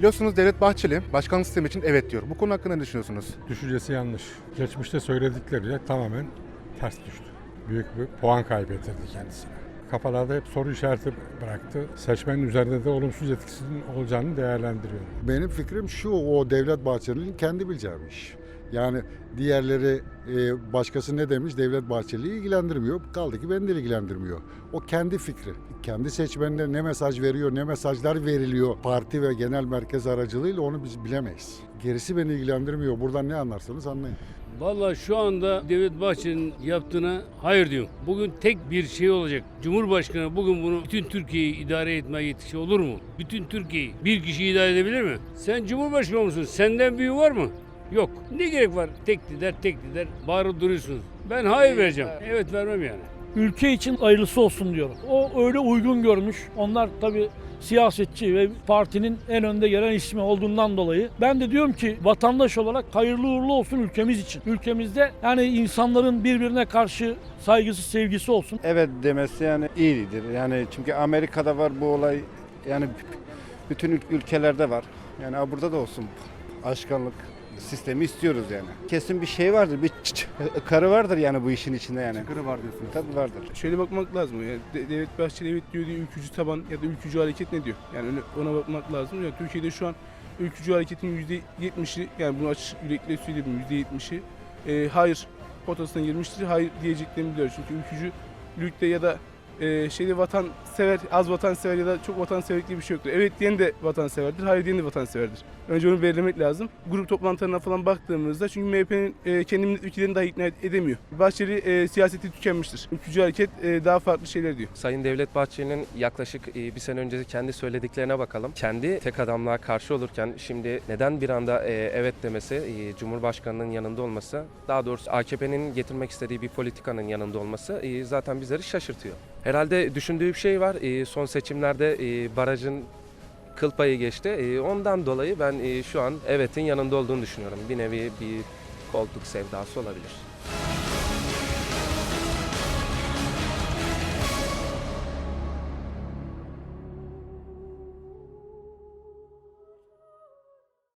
Biliyorsunuz Devlet Bahçeli başkanlık sistemi için evet diyor. Bu konu hakkında ne düşünüyorsunuz? Düşüncesi yanlış. Geçmişte söyledikleriyle tamamen ters düştü. Büyük bir puan kaybettirdi kendisine. Kafalarda hep soru işareti bıraktı. Seçmenin üzerinde de olumsuz etkisinin olacağını değerlendiriyorum. Benim fikrim şu, o Devlet Bahçeli'nin kendi bileceği bir iş. Yani diğerleri e, başkası ne demiş Devlet Bahçeli'yi ilgilendirmiyor. Kaldı ki beni de ilgilendirmiyor. O kendi fikri. Kendi seçmenine ne mesaj veriyor, ne mesajlar veriliyor parti ve genel merkez aracılığıyla onu biz bilemeyiz. Gerisi beni ilgilendirmiyor. Buradan ne anlarsanız anlayın. Vallahi şu anda Devlet Bahçeli'nin yaptığına hayır diyorum. Bugün tek bir şey olacak. Cumhurbaşkanı bugün bunu bütün Türkiye'yi idare etme yetkisi olur mu? Bütün Türkiye'yi bir kişi idare edebilir mi? Sen Cumhurbaşkanı mısın? Senden büyüğü var mı? Yok. Ne gerek var? Tek lider, tek lider. Bağırıp duruyorsunuz. Ben hayır vereceğim. Evet vermem yani. ülke için hayırlısı olsun diyorum. O öyle uygun görmüş. Onlar tabii siyasetçi ve partinin en önde gelen ismi olduğundan dolayı ben de diyorum ki vatandaş olarak hayırlı uğurlu olsun ülkemiz için. Ülkemizde yani insanların birbirine karşı saygısı, sevgisi olsun. evet demesi yani iyidir. Yani çünkü Amerika'da var bu olay. Yani bütün ül- ülkelerde var. Yani burada da olsun. Aşkanlık sistemi istiyoruz yani. Kesin bir şey vardır. Bir karı vardır yani bu işin içinde yani. Çıkırı var diyorsunuz. Tabii vardır. Şöyle bakmak lazım. Yani De- Devlet Bahçeli evet diyor diye ülkücü taban ya da ülkücü hareket ne diyor? Yani öyle- ona bakmak lazım. Yani Türkiye'de şu an ülkücü hareketin %70'i yani bunu açık yürekle söyledim %70'i e, hayır potasına girmiştir. Hayır diyeceklerini biliyor. Çünkü ülkücülükte ya da e, şeyde vatansever, az vatansever ya da çok vatanseverlik diye bir şey yoktur. Evet diyen de vatanseverdir, hayır diyen de vatanseverdir. Önce onu belirlemek lazım. Grup toplantılarına falan baktığımızda çünkü MHP'nin e, kendi milletvekillerini dahi ikna edemiyor. Bahçeli e, siyaseti tükenmiştir. Ülkücü hareket e, daha farklı şeyler diyor. Sayın Devlet Bahçeli'nin yaklaşık e, bir sene önce kendi söylediklerine bakalım. Kendi tek adamlığa karşı olurken şimdi neden bir anda e, evet demesi, e, Cumhurbaşkanı'nın yanında olması, daha doğrusu AKP'nin getirmek istediği bir politikanın yanında olması e, zaten bizleri şaşırtıyor. Herhalde düşündüğü bir şey var. E, Son seçimlerde e, barajın kıl payı geçti. E, Ondan dolayı ben e, şu an evetin yanında olduğunu düşünüyorum. Bir nevi bir koltuk sevdası olabilir.